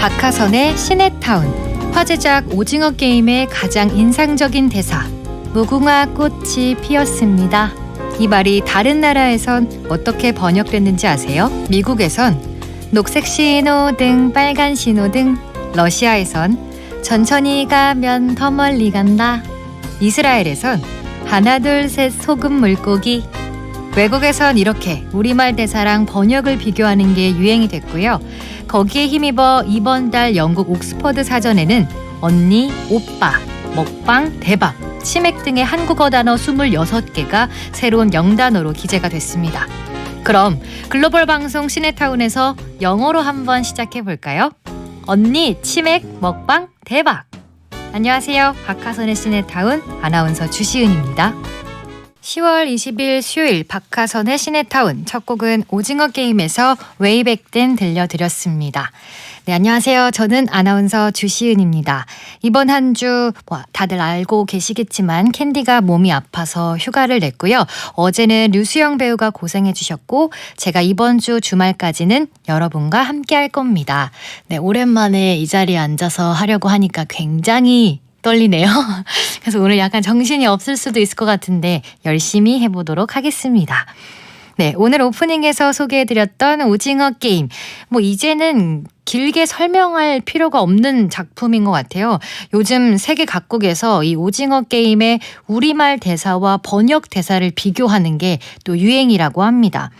박하선의 시네타운 화제작 오징어 게임의 가장 인상적인 대사 무궁화 꽃이 피었습니다. 이 말이 다른 나라에선 어떻게 번역됐는지 아세요? 미국에선 녹색 신호등, 빨간 신호등, 러시아에선 천천히 가면 더 멀리 간다. 이스라엘에선 하나 둘 셋 소금 물고기. 외국에선 이렇게 우리말 대사랑 번역을 비교하는 게 유행이 됐고요. 거기에 힘입어 이번 달 영국 옥스퍼드 사전에는 언니, 오빠, 먹방, 대박, 치맥 등의 한국어 단어 26개가 새로운 영단어로 기재가 됐습니다. 그럼 글로벌 방송 시네타운에서 영어로 한번 시작해 볼까요? 언니, 치맥, 먹방, 대박! 안녕하세요. 박하선의 시네타운 아나운서 주시은입니다. 10월 20일 수요일 박하선의 시네타운 첫 곡은 오징어 게임에서 웨이백된 들려드렸습니다. 네, 안녕하세요. 저는 아나운서 주시은입니다. 이번 한주 뭐 다들 알고 계시겠지만 캔디가 몸이 아파서 휴가를 냈고요. 어제는 류수영 배우가 고생해 주셨고 제가 이번 주 주말까지는 여러분과 함께 할 겁니다. 네, 오랜만에 이 자리에 앉아서 하려고 하니까 굉장히 떨리네요. 그래서 오늘 약간 정신이 없을 수도 있을 것 같은데 열심히 해보도록 하겠습니다. 네, 오늘 오프닝에서 소개해드렸던 오징어 게임. 뭐 이제는 길게 설명할 필요가 없는 작품인 것 같아요. 요즘 세계 각국에서 이 오징어 게임의 우리말 대사와 번역 대사를 비교하는 게 또 유행이라고 합니다.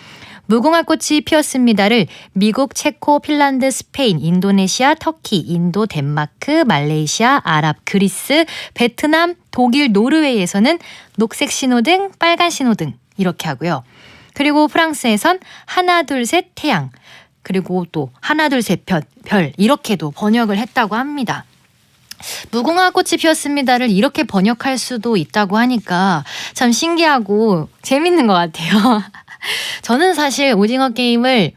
무궁화 꽃이 피었습니다를 미국, 체코, 핀란드, 스페인, 인도네시아, 터키, 인도, 덴마크, 말레이시아, 아랍, 그리스, 베트남, 독일, 노르웨이에서는 녹색 신호등, 빨간 신호등 이렇게 하고요. 그리고 프랑스에선 하나 둘 셋 태양 그리고 또 하나 둘 셋별 이렇게도 번역을 했다고 합니다. 무궁화 꽃이 피었습니다를 이렇게 번역할 수도 있다고 하니까 참 신기하고 재밌는 것 같아요. 저는 사실 오징어 게임을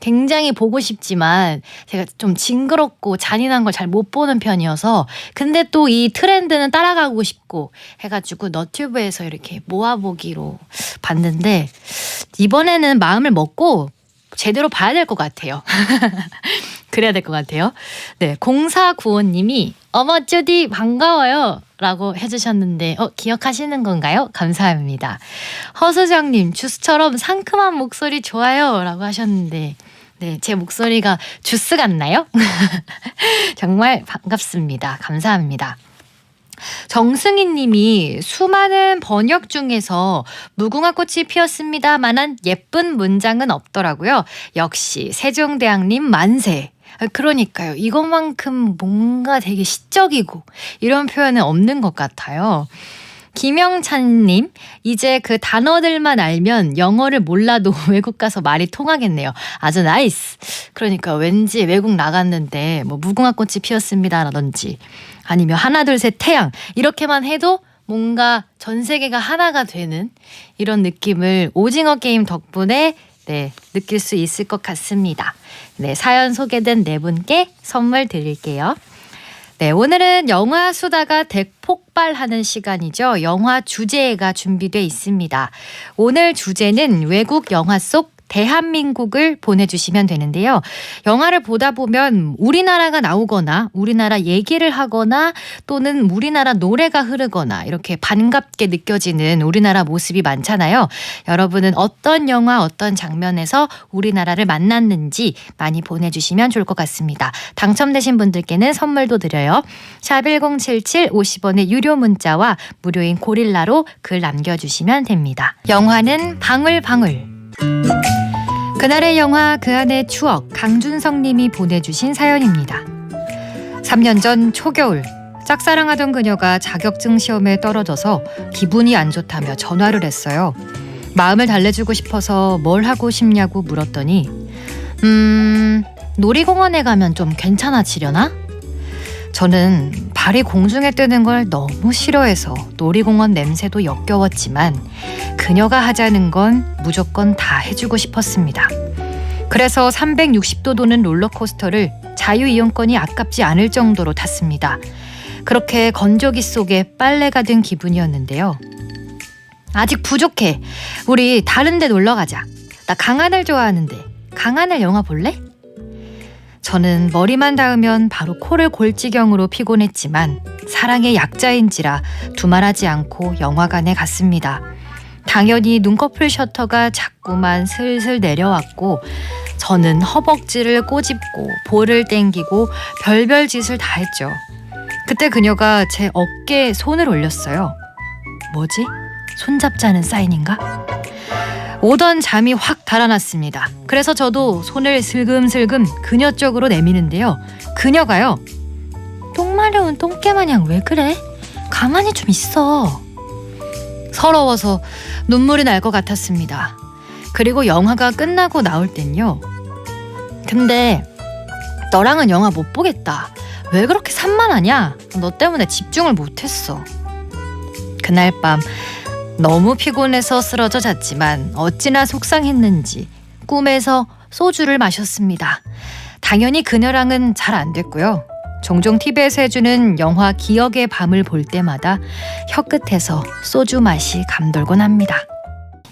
굉장히 보고 싶지만 제가 좀 징그럽고 잔인한 걸 잘 못 보는 편이어서 근데 또 이 트렌드는 따라가고 싶고 해가지고 너튜브에서 이렇게 모아보기로 봤는데 이번에는 마음을 먹고 제대로 봐야 될 것 같아요. 그래야 될 것 같아요. 네, 0495님이 어머 쭈디 반가워요. 라고 해주셨는데 어 기억하시는 건가요? 감사합니다. 허수정님 주스처럼 상큼한 목소리 좋아요. 라고 하셨는데 네, 제 목소리가 주스 같나요? 정말 반갑습니다. 감사합니다. 정승희 님이 수많은 번역 중에서 무궁화 꽃이 피었습니다만한 예쁜 문장은 없더라고요. 역시 세종대왕님 만세. 그러니까요. 이것만큼 뭔가 되게 시적이고 이런 표현은 없는 것 같아요. 김영찬님, 이제 그 단어들만 알면 영어를 몰라도 외국 가서 말이 통하겠네요. 아주 나이스. 그러니까 왠지 외국 나갔는데 뭐 무궁화 꽃이 피었습니다라든지 아니면 하나 둘 셋 태양 이렇게만 해도 뭔가 전 세계가 하나가 되는 이런 느낌을 오징어 게임 덕분에 네, 느낄 수 있을 것 같습니다. 네, 사연 소개된 네 분께 선물 드릴게요. 네, 오늘은 영화 수다가 대폭발하는 시간이죠. 영화 주제가 준비돼 있습니다. 오늘 주제는 외국 영화 속 대한민국을 보내주시면 되는데요. 영화를 보다 보면 우리나라가 나오거나 우리나라 얘기를 하거나 또는 우리나라 노래가 흐르거나 이렇게 반갑게 느껴지는 우리나라 모습이 많잖아요. 여러분은 어떤 영화, 어떤 장면에서 우리나라를 만났는지 많이 보내주시면 좋을 것 같습니다. 당첨되신 분들께는 선물도 드려요. 샵1077 50원의 유료 문자와 무료인 고릴라로 글 남겨주시면 됩니다. 영화는 방울방울. 그날의 영화 그 안의 추억 강준성 님이 보내주신 사연입니다. 3년 전 초겨울 짝사랑하던 그녀가 자격증 시험에 떨어져서 기분이 안 좋다며 전화를 했어요. 마음을 달래주고 싶어서 뭘 하고 싶냐고 물었더니 음 놀이공원에 가면 좀 괜찮아지려나? 저는 발이 공중에 뜨는 걸 너무 싫어해서 놀이공원 냄새도 역겨웠지만 그녀가 하자는 건 무조건 다 해주고 싶었습니다. 그래서 360도 도는 롤러코스터를 자유이용권이 아깝지 않을 정도로 탔습니다. 그렇게 건조기 속에 빨래가 든 기분이었는데요. 아직 부족해. 우리 다른 데 놀러 가자. 나 강하늘 좋아하는데. 강하늘 영화 볼래? 저는 머리만 닿으면 바로 코를 골 지경으로 피곤했지만 사랑의 약자인지라 두말하지 않고 영화관에 갔습니다. 당연히 눈꺼풀 셔터가 자꾸만 슬슬 내려왔고 저는 허벅지를 꼬집고 볼을 땡기고 별별 짓을 다 했죠. 그때 그녀가 제 어깨에 손을 올렸어요. 뭐지? 손잡자는 사인인가? 오던 잠이 확 달아났습니다. 그래서 저도 손을 슬금슬금 그녀 쪽으로 내미는데요. 그녀가요. 똥 마려운 똥개 마냥 왜 그래? 가만히 좀 있어. 서러워서 눈물이 날 것 같았습니다. 그리고 영화가 끝나고 나올 땐요. 근데 너랑은 영화 못 보겠다. 왜 그렇게 산만하냐? 너 때문에 집중을 못했어. 그날 밤 너무 피곤해서 쓰러져 잤지만 어찌나 속상했는지 꿈에서 소주를 마셨습니다. 당연히 그녀랑은 잘 안 됐고요. 종종 TV에서 해주는 영화 기억의 밤을 볼 때마다 혀끝에서 소주 맛이 감돌곤 합니다.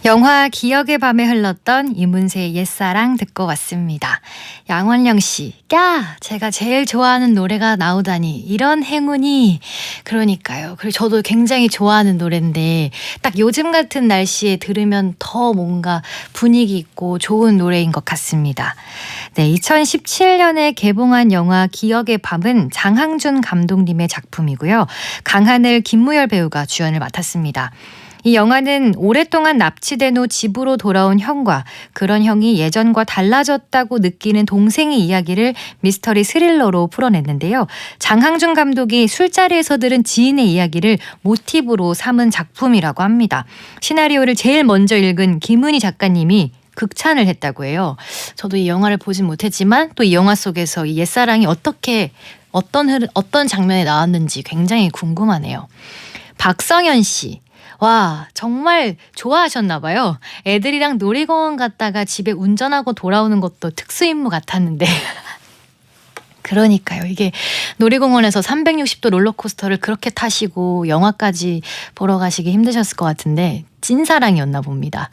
영화 기억의 밤에 흘렀던 이문세의 옛사랑 듣고 왔습니다. 양원령 씨, 야, 제가 제일 좋아하는 노래가 나오다니 이런 행운이 그러니까요. 그리고 저도 굉장히 좋아하는 노래인데 딱 요즘 같은 날씨에 들으면 더 뭔가 분위기 있고 좋은 노래인 것 같습니다. 네, 2017년에 개봉한 영화 기억의 밤은 장항준 감독님의 작품이고요. 강하늘, 김무열 배우가 주연을 맡았습니다. 이 영화는 오랫동안 납치된 후 집으로 돌아온 형과 그런 형이 예전과 달라졌다고 느끼는 동생의 이야기를 미스터리 스릴러로 풀어냈는데요. 장항준 감독이 술자리에서 들은 지인의 이야기를 모티브로 삼은 작품이라고 합니다. 시나리오를 제일 먼저 읽은 김은희 작가님이 극찬을 했다고 해요. 저도 이 영화를 보진 못했지만 또 이 영화 속에서 이 옛사랑이 어떻게 어떤 흐 어떤 장면에 나왔는지 굉장히 궁금하네요. 박성현 씨. 와, 정말 좋아하셨나 봐요. 애들이랑 놀이공원 갔다가 집에 운전하고 돌아오는 것도 특수임무 같았는데. 그러니까요. 이게 놀이공원에서 360도 롤러코스터를 그렇게 타시고 영화까지 보러 가시기 힘드셨을 것 같은데 찐사랑이었나 봅니다.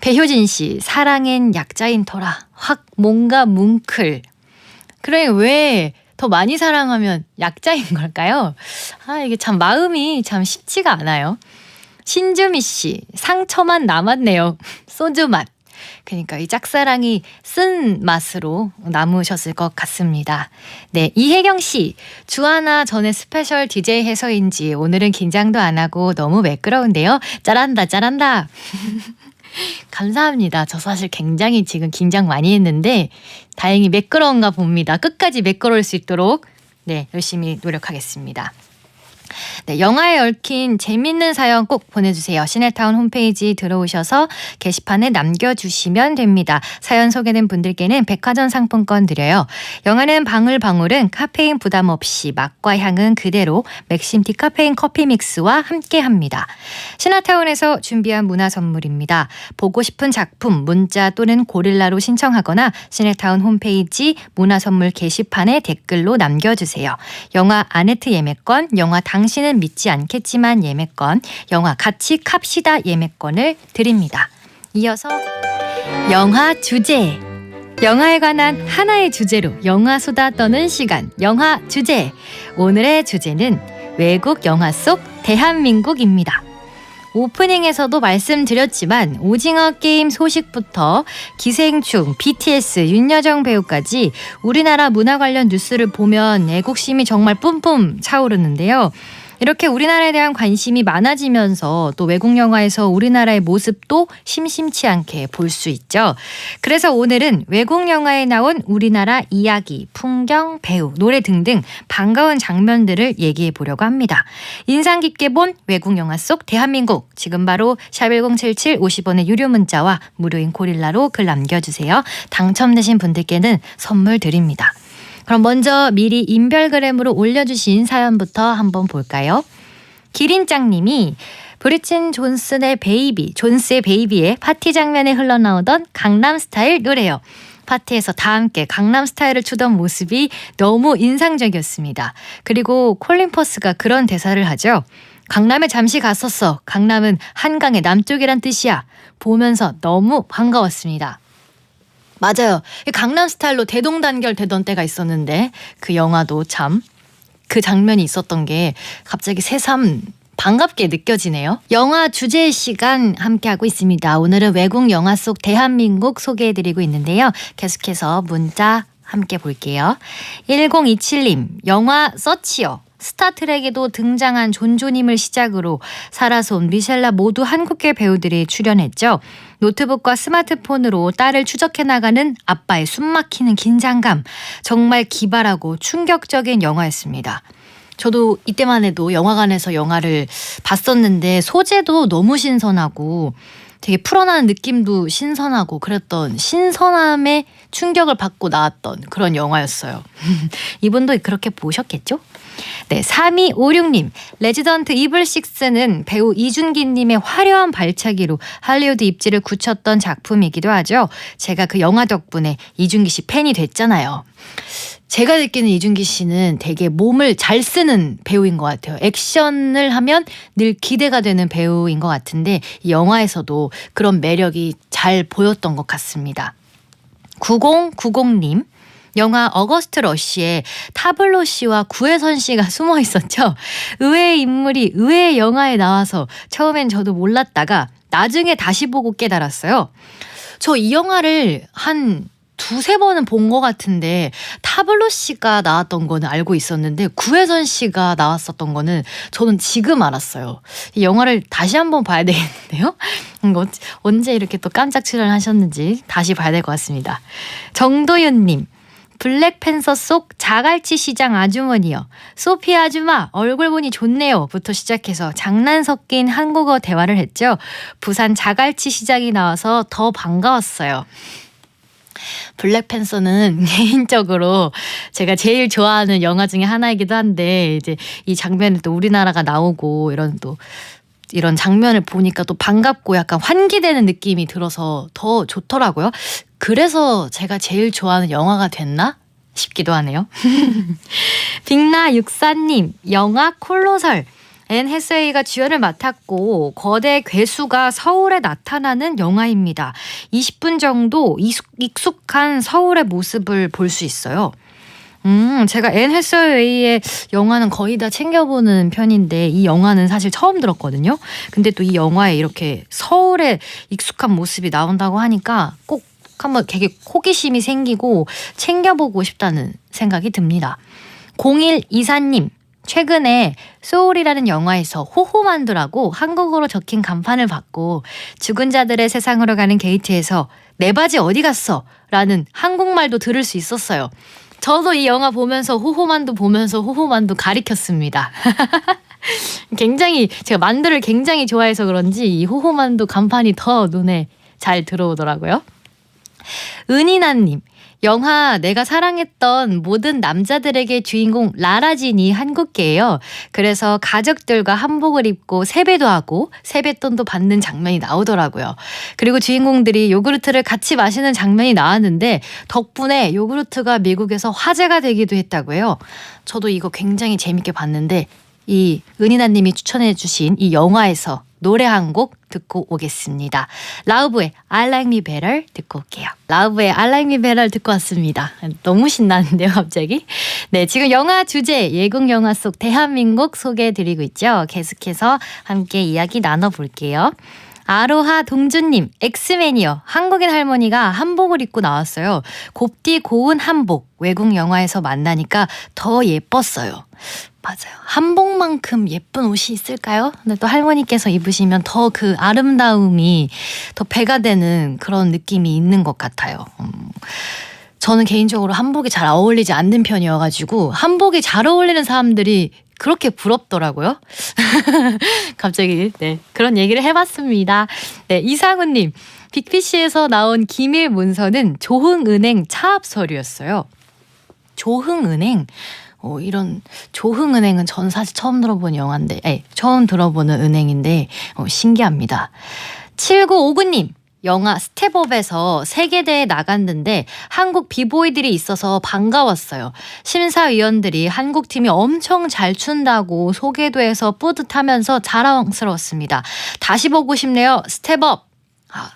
배효진 씨, 사랑엔 약자인 터라. 확 뭔가 뭉클. 그래, 왜 더 많이 사랑하면 약자인 걸까요? 아, 이게 참 마음이 참 쉽지가 않아요. 신주미 씨, 상처만 남았네요. 소주 맛. 그러니까 이 짝사랑이 쓴 맛으로 남으셨을 것 같습니다. 네, 이혜경 씨, 주하나 전에 스페셜 DJ 해서인지 오늘은 긴장도 안 하고 너무 매끄러운데요. 잘한다, 잘한다. 감사합니다. 저 사실 굉장히 지금 긴장 많이 했는데 다행히 매끄러운가 봅니다. 끝까지 매끄러울 수 있도록 네, 열심히 노력하겠습니다. 네, 영화에 얽힌 재밌는 사연 꼭 보내주세요. 시네타운 홈페이지 들어오셔서 게시판에 남겨주시면 됩니다. 사연 소개된 분들께는 백화점 상품권 드려요. 영화는 방울방울은 카페인 부담 없이 맛과 향은 그대로 맥심 디카페인 커피 믹스와 함께합니다. 시나타운에서 준비한 문화 선물입니다. 보고 싶은 작품 문자 또는 고릴라로 신청하거나 시네타운 홈페이지 문화 선물 게시판에 댓글로 남겨주세요. 영화 아네트 예매권, 영화 당신은 믿지 않겠지만 예매권, 영화 같이 캅시다 예매권을 드립니다. 이어서 영화 주제. 영화에 관한 하나의 주제로 영화 수다 떠는 시간, 영화 주제. 오늘의 주제는 외국 영화 속 대한민국입니다. 오프닝에서도 말씀드렸지만 오징어 게임 소식부터 기생충, BTS, 윤여정 배우까지 우리나라 문화 관련 뉴스를 보면 애국심이 정말 뿜뿜 차오르는데요. 이렇게 우리나라에 대한 관심이 많아지면서 또 외국 영화에서 우리나라의 모습도 심심치 않게 볼 수 있죠. 그래서 오늘은 외국 영화에 나온 우리나라 이야기, 풍경, 배우, 노래 등등 반가운 장면들을 얘기해 보려고 합니다. 인상 깊게 본 외국 영화 속 대한민국 지금 바로 샵1077 50원의 유료 문자와 무료인 고릴라로 글 남겨주세요. 당첨되신 분들께는 선물 드립니다. 그럼 먼저 미리 인별그램으로 올려주신 사연부터 한번 볼까요? 기린짱님이 브리친 존슨의 베이비, 존스의 베이비의 파티 장면에 흘러나오던 강남스타일 노래요. 파티에서 다 함께 강남 스타일을 추던 모습이 너무 인상적이었습니다. 그리고 콜린 퍼스가 그런 대사를 하죠. 강남에 잠시 갔었어. 강남은 한강의 남쪽이란 뜻이야. 보면서 너무 반가웠습니다. 맞아요. 강남 스타일로 대동단결 되던 때가 있었는데 그 영화도 참 그 장면이 있었던 게 갑자기 새삼 반갑게 느껴지네요. 영화 주제 시간 함께하고 있습니다. 오늘은 외국 영화 속 대한민국 소개해드리고 있는데요. 계속해서 문자 함께 볼게요. 1027님, 영화 서치요. 스타트rek에도 등장한 존조님을 시작으로 사라손, 미셸라 모두 한국계 배우들이 출연했죠. 노트북과 스마트폰으로 딸을 추적해 나가는 아빠의 숨막히는 긴장감. 정말 기발하고 충격적인 영화였습니다. 저도 이때만 해도 영화관에서 영화를 봤었는데 소재도 너무 신선하고 되게 풀어나는 느낌도 신선하고 그랬던 신선함에 충격을 받고 나왔던 그런 영화였어요. 이분도 그렇게 보셨겠죠? 네, 3256님. 레지던트 이블식스는 배우 이준기님의 화려한 발차기로 할리우드 입지를 굳혔던 작품이기도 하죠. 제가 그 영화 덕분에 이준기 씨 팬이 됐잖아요. 제가 느끼는 이준기 씨는 되게 몸을 잘 쓰는 배우인 것 같아요. 액션을 하면 늘 기대가 되는 배우인 것 같은데 이 영화에서도 그런 매력이 잘 보였던 것 같습니다. 9090님. 영화 어거스트 러시에 타블로 씨와 구혜선 씨가 숨어 있었죠. 의외의 인물이 의외의 영화에 나와서 처음엔 저도 몰랐다가 나중에 다시 보고 깨달았어요. 저 이 영화를 한 두세 번은 본 것 같은데 타블로 씨가 나왔던 거는 알고 있었는데 구혜선 씨가 나왔었던 거는 저는 지금 알았어요. 이 영화를 다시 한번 봐야 되겠는데요. 이거 언제 이렇게 또 깜짝 출연하셨는지 다시 봐야 될 것 같습니다. 정도윤님. 블랙팬서 속 자갈치 시장 아주머니요. 소피 아줌마 얼굴 보니 좋네요. 부터 시작해서 장난 섞인 한국어 대화를 했죠. 부산 자갈치 시장이 나와서 더 반가웠어요. 블랙팬서는 개인적으로 제가 제일 좋아하는 영화 중에 하나이기도 한데 이제 이 장면에 또 우리나라가 나오고 이런 또 이런 장면을 보니까 또 반갑고 약간 환기되는 느낌이 들어서 더 좋더라고요. 그래서 제가 제일 좋아하는 영화가 됐나? 싶기도 하네요. 빅나 육사님, 영화 콜로설. 앤 해스웨이가 주연을 맡았고 거대 괴수가 서울에 나타나는 영화입니다. 20분 정도 익숙한 서울의 모습을 볼 수 있어요. 음, 제가 앤 해서웨이의 영화는 거의 다 챙겨보는 편인데 이 영화는 사실 처음 들었거든요. 근데 또 이 영화에 이렇게 서울의 익숙한 모습이 나온다고 하니까 꼭 한번 되게 호기심이 생기고 챙겨보고 싶다는 생각이 듭니다. 0124님, 최근에 소울이라는 영화에서 호호만두라고 한국어로 적힌 간판을 받고 죽은 자들의 세상으로 가는 게이트에서 내 바지 어디 갔어? 라는 한국말도 들을 수 있었어요. 저도 이 영화 보면서 호호만두 보면서 호호만두 가리켰습니다. 굉장히 제가 만두를 굉장히 좋아해서 그런지 이 호호만두 간판이 더 눈에 잘 들어오더라고요. 은인아님, 영화 내가 사랑했던 모든 남자들에게 주인공 라라진이 한국계예요. 그래서 가족들과 한복을 입고 세배도 하고 세뱃돈도 받는 장면이 나오더라고요. 그리고 주인공들이 요구르트를 같이 마시는 장면이 나왔는데 덕분에 요구르트가 미국에서 화제가 되기도 했다고요. 저도 이거 굉장히 재밌게 봤는데 이 은인아님이 추천해주신 이 영화에서 노래 한 곡 듣고 오겠습니다. 라우브의 I Like Me Better 듣고 올게요. 라우브의 I Like Me Better 듣고 왔습니다. 너무 신나는데요, 갑자기. 네, 지금 영화 주제 예국 영화 속 대한민국 소개해드리고 있죠. 계속해서 함께 이야기 나눠볼게요. 아로하 동준님, 엑스맨이요. 한국인 할머니가 한복을 입고 나왔어요. 곱디 고운 한복. 외국 영화에서 만나니까 더 예뻤어요. 맞아요. 한복만큼 예쁜 옷이 있을까요? 근데 또 할머니께서 입으시면 더 그 아름다움이 더 배가 되는 그런 느낌이 있는 것 같아요. 음. 저는 개인적으로 한복이 잘 어울리지 않는 편이어가지고 한복이 잘 어울리는 사람들이 그렇게 부럽더라고요. 갑자기 네 그런 얘기를 해봤습니다. 네 이상우님 빅피쉬에서 나온 기밀 문서는 조흥은행 차압 서류였어요. 조흥은행 어, 이런 조흥은행은 전 사실 처음 들어본 영화인데, 에 처음 들어보는 은행인데 어, 신기합니다. 7959님. 영화 스텝업에서 세계대회 나갔는데 한국 비보이들이 있어서 반가웠어요. 심사위원들이 한국 팀이 엄청 잘 춘다고 소개도 해서 뿌듯하면서 자랑스러웠습니다. 다시 보고 싶네요. 스텝업. 아,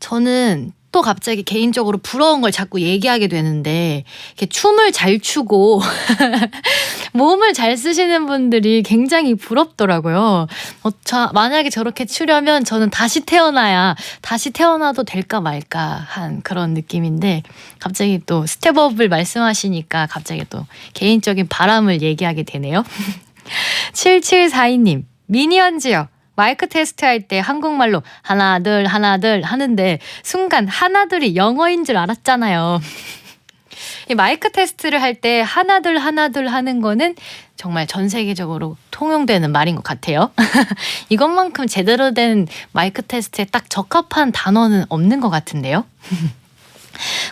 저는 또 갑자기 개인적으로 부러운 걸 자꾸 얘기하게 되는데 이렇게 춤을 잘 추고 몸을 잘 쓰시는 분들이 굉장히 부럽더라고요. 어, 저 만약에 저렇게 추려면 저는 다시 태어나야 다시 태어나도 될까 말까 한 그런 느낌인데 갑자기 또 스텝업을 말씀하시니까 갑자기 또 개인적인 바람을 얘기하게 되네요. 7742님 미니언즈요. 마이크 테스트 할 때 한국말로 하나들 하나들 하는데 순간 하나들이 영어인 줄 알았잖아요. 이 마이크 테스트를 할 때 하나둘 하나둘 하는 거는 정말 전 세계적으로 통용되는 말인 것 같아요. 이것만큼 제대로 된 마이크 테스트에 딱 적합한 단어는 없는 것 같은데요.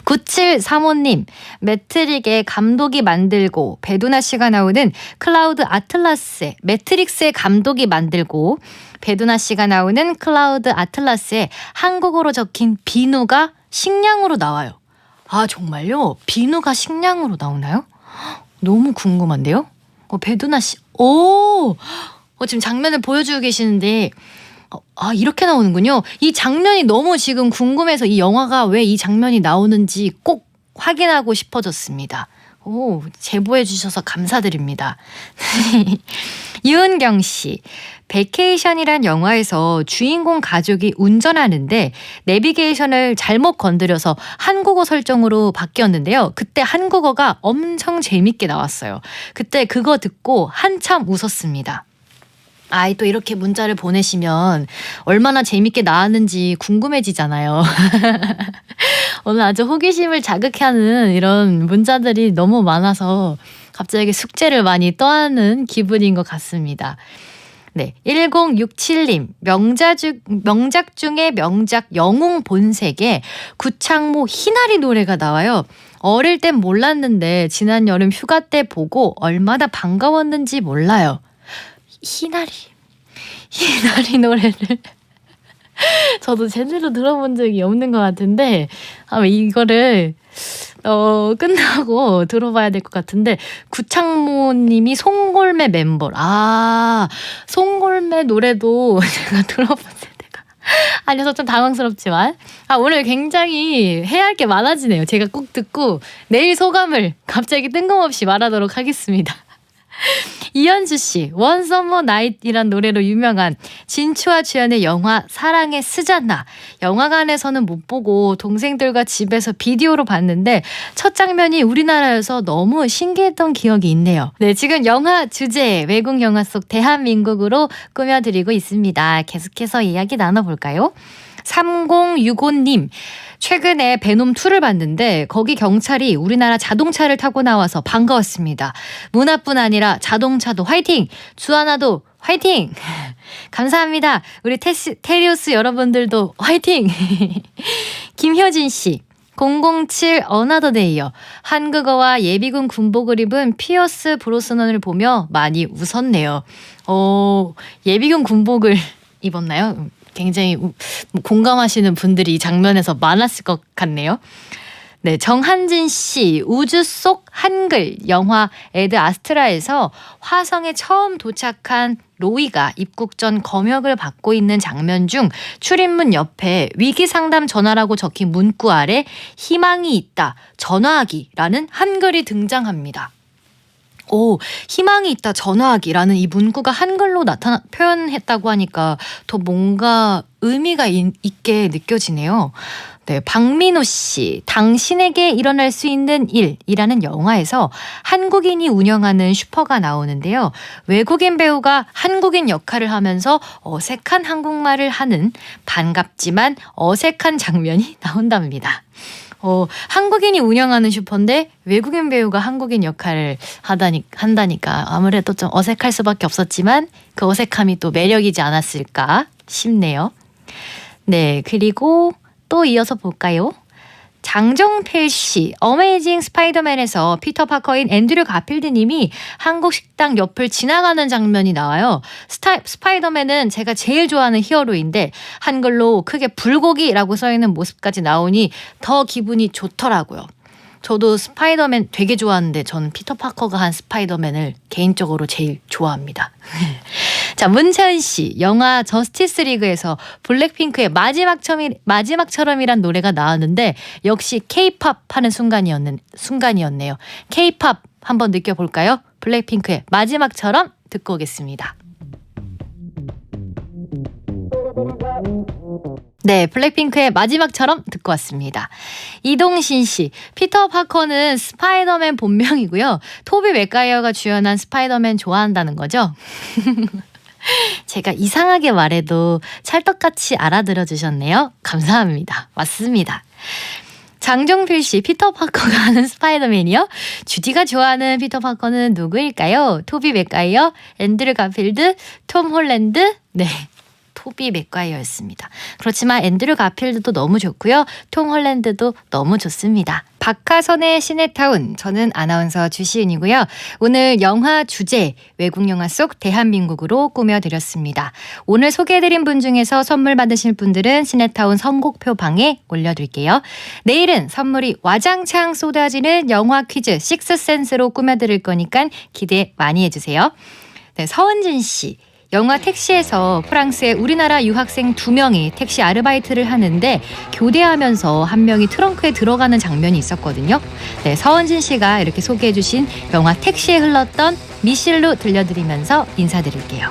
9735님, 매트릭의 감독이 만들고 배두나 씨가 나오는 클라우드 아틀라스의 매트릭스의 감독이 만들고 배두나 씨가 나오는 클라우드 아틀라스에 한국어로 적힌 비누가 식량으로 나와요. 아, 정말요? 비누가 식량으로 나오나요? 너무 궁금한데요? 어, 배두나 씨, 오! 어, 지금 장면을 보여주고 계시는데, 어, 아, 이렇게 나오는군요. 이 장면이 너무 지금 궁금해서 이 영화가 왜 이 장면이 나오는지 꼭 확인하고 싶어졌습니다. 오, 제보해 주셔서 감사드립니다. 유은경 씨. 베케이션이란 영화에서 주인공 가족이 운전하는데 내비게이션을 잘못 건드려서 한국어 설정으로 바뀌었는데요. 그때 한국어가 엄청 재밌게 나왔어요. 그때 그거 듣고 한참 웃었습니다. 아이 또 이렇게 문자를 보내시면 얼마나 재밌게 나왔는지 궁금해지잖아요. 오늘 아주 호기심을 자극하는 이런 문자들이 너무 많아서 갑자기 숙제를 많이 떠하는 기분인 것 같습니다. 네. 1067님, 명작, 중, 명작 중에 명작 영웅 본색에 구창모 희나리 노래가 나와요. 어릴 땐 몰랐는데 지난 여름 휴가 때 보고 얼마나 반가웠는지 몰라요. 희나리, 희나리 노래를 저도 제대로 들어본 적이 없는 것 같은데 아마 이거를 어, 끝나고 들어봐야 될 것 같은데, 구창모님이 송골매 멤버. 아, 송골매 노래도 제가 들어본 세대가 아니어서 좀 당황스럽지만. 아, 오늘 굉장히 해야 할 게 많아지네요. 제가 꼭 듣고 내일 소감을 갑자기 뜬금없이 말하도록 하겠습니다. 이현주 씨, 원 서머 나잇이란 노래로 유명한 진추와 주연의 영화 사랑의 스잔나. 영화관에서는 못 보고 동생들과 집에서 비디오로 봤는데 첫 장면이 우리나라여서 너무 신기했던 기억이 있네요. 네, 지금 영화 주제 외국 영화 속 대한민국으로 꾸며드리고 있습니다. 계속해서 이야기 나눠볼까요? 3065님, 최근에 베놈 2를 봤는데 거기 경찰이 우리나라 자동차를 타고 나와서 반가웠습니다. 문화뿐 아니라 자동차도 화이팅! 주하나도 화이팅! 감사합니다. 우리 테시, 테리우스 여러분들도 화이팅! 김효진 씨. 007 어나더 데이요. 한국어와 예비군 군복을 입은 피어스 브로스넌을 보며 많이 웃었네요. 어, 예비군 군복을 입었나요? 굉장히 공감하시는 분들이 이 장면에서 많았을 것 같네요. 네, 정한진 씨, 우주 속 한글 영화 에드 아스트라에서 화성에 처음 도착한 로이가 입국 전 검역을 받고 있는 장면 중 출입문 옆에 위기 상담 전화라고 적힌 문구 아래 희망이 있다, 전화하기라는 한글이 등장합니다. 오, 희망이 있다 전화하기라는 이 문구가 한글로 나타나 표현했다고 하니까 더 뭔가 의미가 있, 있게 느껴지네요. 네, 박민호 씨, 당신에게 일어날 수 있는 일이라는 영화에서 한국인이 운영하는 슈퍼가 나오는데요. 외국인 배우가 한국인 역할을 하면서 어색한 한국말을 하는 반갑지만 어색한 장면이 나온답니다. 어, 한국인이 운영하는 슈퍼인데 외국인 배우가 한국인 역할을 하다니, 한다니까 아무래도 좀 어색할 수밖에 없었지만 그 어색함이 또 매력이지 않았을까 싶네요. 네, 그리고 또 이어서 볼까요? 장정필 씨, 어메이징 스파이더맨에서 피터 파커인 앤드류 가필드 님이 한국 식당 옆을 지나가는 장면이 나와요. 스타, 스파이더맨은 제가 제일 좋아하는 히어로인데 한글로 크게 불고기라고 써있는 모습까지 나오니 더 기분이 좋더라고요. 저도 스파이더맨 되게 좋아하는데 저는 피터 파커가 한 스파이더맨을 개인적으로 제일 좋아합니다. 자, 문채은 씨, 영화 저스티스 리그에서 블랙핑크의 마지막처럼, 마지막처럼이란 노래가 나왔는데 역시 케이팝 하는 순간이었는, 순간이었네요. 케이팝 한번 느껴볼까요? 블랙핑크의 마지막처럼 듣고 오겠습니다. 네, 블랙핑크의 마지막처럼 듣고 왔습니다. 이동신 씨, 피터 파커는 스파이더맨 본명이고요. 토비 맥가이어가 주연한 스파이더맨 좋아한다는 거죠? 제가 이상하게 말해도 찰떡같이 알아들어 주셨네요. 감사합니다. 맞습니다. 장정필 씨, 피터 파커가 하는 스파이더맨이요? 주디가 좋아하는 피터 파커는 누구일까요? 토비 맥가이어, 앤드류 가필드, 톰 홀랜드? 네. 토비 맥과이어였습니다. 그렇지만 앤드류 가필드도 너무 좋고요. 톰 홀랜드도 너무 좋습니다. 박하선의 시네타운 저는 아나운서 주시은이고요. 오늘 영화 주제 외국 영화 속 대한민국으로 꾸며드렸습니다. 오늘 소개해드린 분 중에서 선물 받으실 분들은 시네타운 선곡표 방에 올려둘게요. 내일은 선물이 와장창 쏟아지는 영화 퀴즈 식스센스로 꾸며드릴 거니까 기대 많이 해주세요. 네, 서은진 씨. 영화 택시에서 프랑스에 우리나라 유학생 두 명이 택시 아르바이트를 하는데 교대하면서 한 명이 트렁크에 들어가는 장면이 있었거든요. 네, 서원진 씨가 이렇게 소개해 주신 영화 택시에 흘렀던 미실로 들려드리면서 인사드릴게요.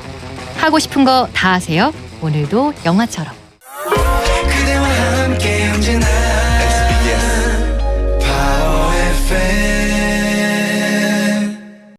하고 싶은 거 다 하세요. 오늘도 영화처럼.